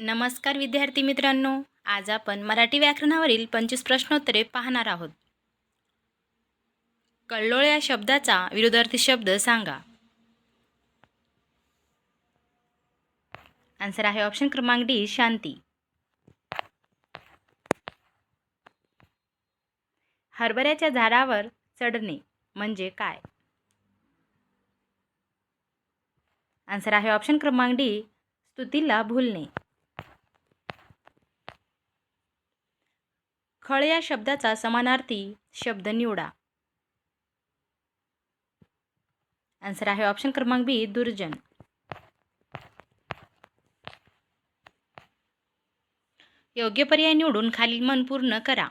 नमस्कार विद्यार्थी मित्रांनो आज आपण मराठी व्याकरणावरील पंचवीस प्रश्नोत्तरे पाहणार आहोत. कल्लोळ या शब्दाचा विरोधार्थी शब्द सांगा. आन्सर आहे ऑप्शन क्रमांक डी शांती. हरभऱ्याच्या झाडावर चढणे म्हणजे काय? आन्सर आहे ऑप्शन क्रमांक डी स्तुतीला भुलणे. खळ या शब्दाचा समानार्थी शब्द निवडा. आन्सर आहे ऑप्शन क्रमांक बी दुर्जन. योग्य पर्याय निवडून खालील मन पूर्ण करा.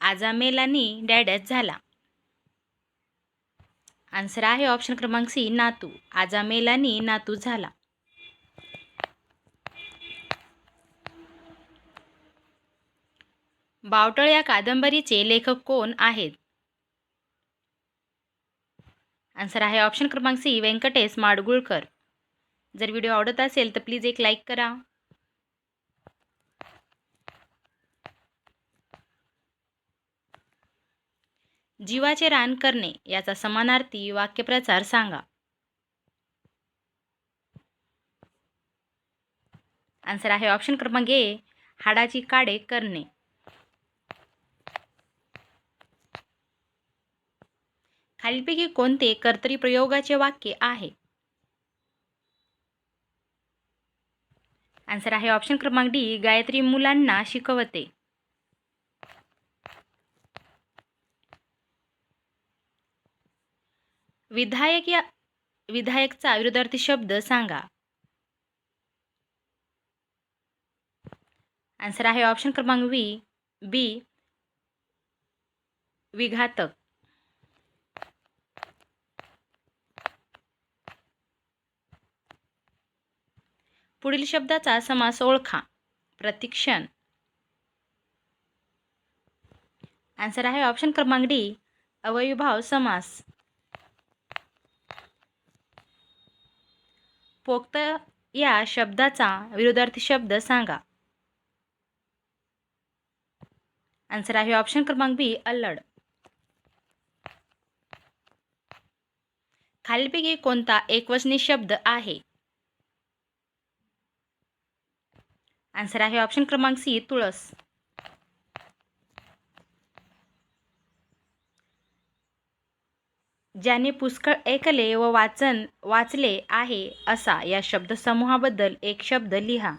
आजा मेलानी डॅडॅच झाला. आन्सर आहे ऑप्शन क्रमांक सी नातू. आजा मेलानी नातू झाला. बावटळ या कादंबरीचे लेखक कोण आहेत? आन्सर आहे ऑप्शन क्रमांक सी व्यंकटेश माडगुळकर. जर व्हिडिओ आवडत असेल तर प्लीज एक लाईक करा. जीवाचे रान करणे याचा समानार्थी वाक्यप्रचार सांगा. आन्सर आहे ऑप्शन क्रमांक ए हाडाची काडे करणे. खालीलपैकी कोणते कर्तरीप्रयोगाचे वाक्य आहे? आन्सर आहे ऑप्शन क्रमांक डी गायत्री मुलांना शिकवते. विधायक या विधायकचा विरोधार्थी शब्द सांगा. आन्सर आहे ऑप्शन क्रमांक वी बी विघातक. पुढील शब्दाचा समास ओळखा. प्रतिक्षण. आन्सर आहे ऑप्शन क्रमांक डी अवयभाव समास. पोक्त या शब्दाचा विरोधार्थी शब्द सांगा. आन्सर आहे ऑप्शन क्रमांक बी अल्लड. खालीलपैकी कोणता एकवचनी शब्द आहे? आन्सर आहे ऑप्शन क्रमांक सी तुळस. ज्याने पुष्कळ ऐकले व वाचन वाचले आहे असा या शब्दसमूहाबद्दल एक शब्द लिहा.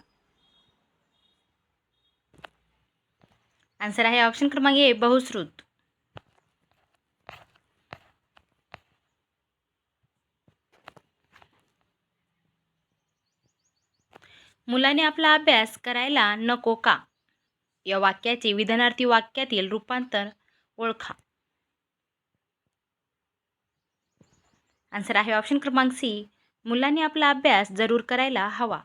आन्सर आहे ऑप्शन क्रमांक ए बहुश्रुत. मुलाने आपला अभ्यास करायला नको का? या वाक्याचे विधानार्थी वाक्यातील रूपांतर ओळखा. आन्सर आहे ऑप्शन क्रमांक सी मुलांनी आपला अभ्यास जरूर करायला हवा.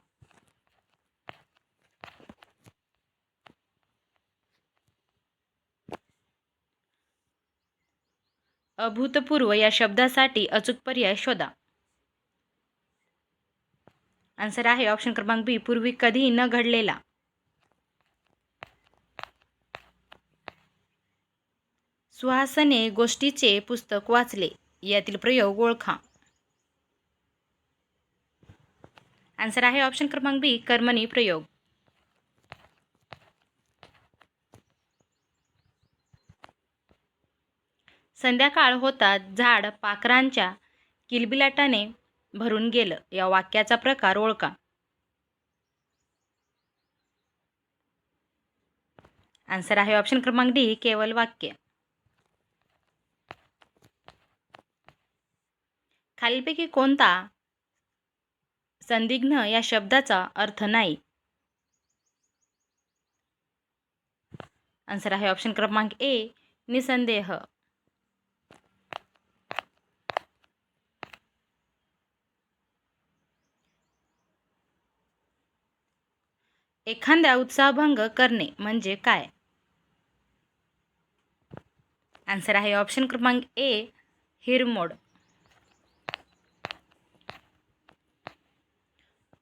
अभूतपूर्व या शब्दासाठी अचूक पर्याय शोधा. आन्सर आहे ऑप्शन क्रमांक बी पूर्वी कधीही न घडलेला. सुहासने गोष्टीचे पुस्तक वाचले यातील प्रयोग ओळखा. आन्सर आहे ऑप्शन क्रमांक बी कर्मणी प्रयोग. संध्याकाळ होतात झाड पाखरांच्या किलबिलाटाने भरून गेलं. या वाक्याचा प्रकार ओळखा. आन्सर आहे ऑप्शन क्रमांक डी केवल वाक्य. खालीलपैकी कोणता संदिग्ध या शब्दाचा अर्थ नाही? आन्सर आहे ऑप्शन क्रमांक ए निसंदेह. एखाद्या उत्साहभंग करणे म्हणजे काय? आन्सर आहे ऑप्शन क्रमांक ए हिरमोड.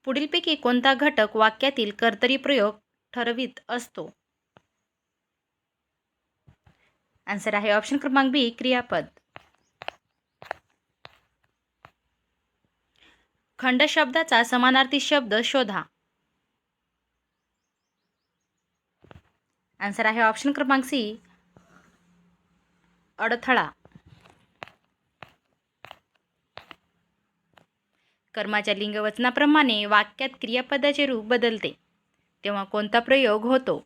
पुढीलपैकी कोणता घटक वाक्यातील कर्तरी प्रयोग ठरवित असतो? आन्सर आहे ऑप्शन क्रमांक बी क्रियापद. खंड शब्दाचा समानार्थी शब्द शोधा. आन्सर आहे ऑप्शन क्रमांक सी. अडथळा. कर्माच्या लिंगवचनाप्रमाणे वाक्यात क्रियापदाचे रूप बदलते. तेव्हा कोणता प्रयोग होतो?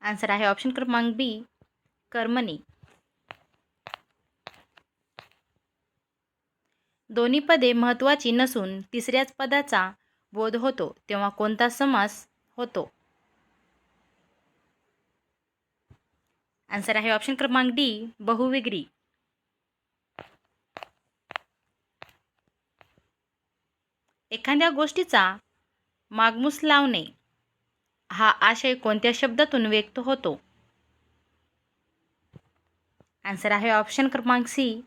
आन्सर आहे ऑप्शन क्रमांक बी कर्मणी. दोन्ही पदे महत्त्वाची नसून तिसऱ्याच पदाचा बोध होतो तेव्हा कोणता समास होतो? आन्सर आहे ऑप्शन क्रमांक डी बहुविग्री. एखाद्या गोष्टीचा मागमूस लावणे हा आशय कोणत्या शब्दातून व्यक्त होतो? आन्सर आहे ऑप्शन क्रमांक सी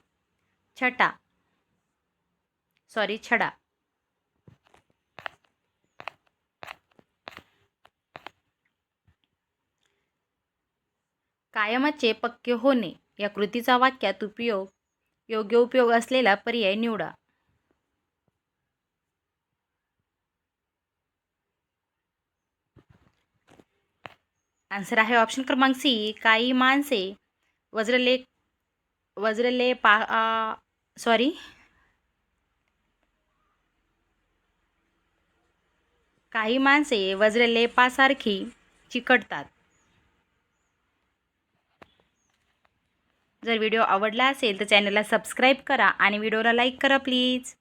छटा. सॉरी छडा. कायमाचे पक्के होणे या कृतीचा वाक्यात उपयोग योग्य उपयोग असलेला पर्याय निवडा. आन्सर आहे ऑप्शन क्रमांक सी काही माणसे वज्रले वज्रले पा सॉरी काही माणसे वज्रलेपासारखी चिकटतात. जर व्हिडिओ आवडला असेल तर चॅनलला सबस्क्राईब करा आणि व्हिडिओला लाईक करा प्लीज.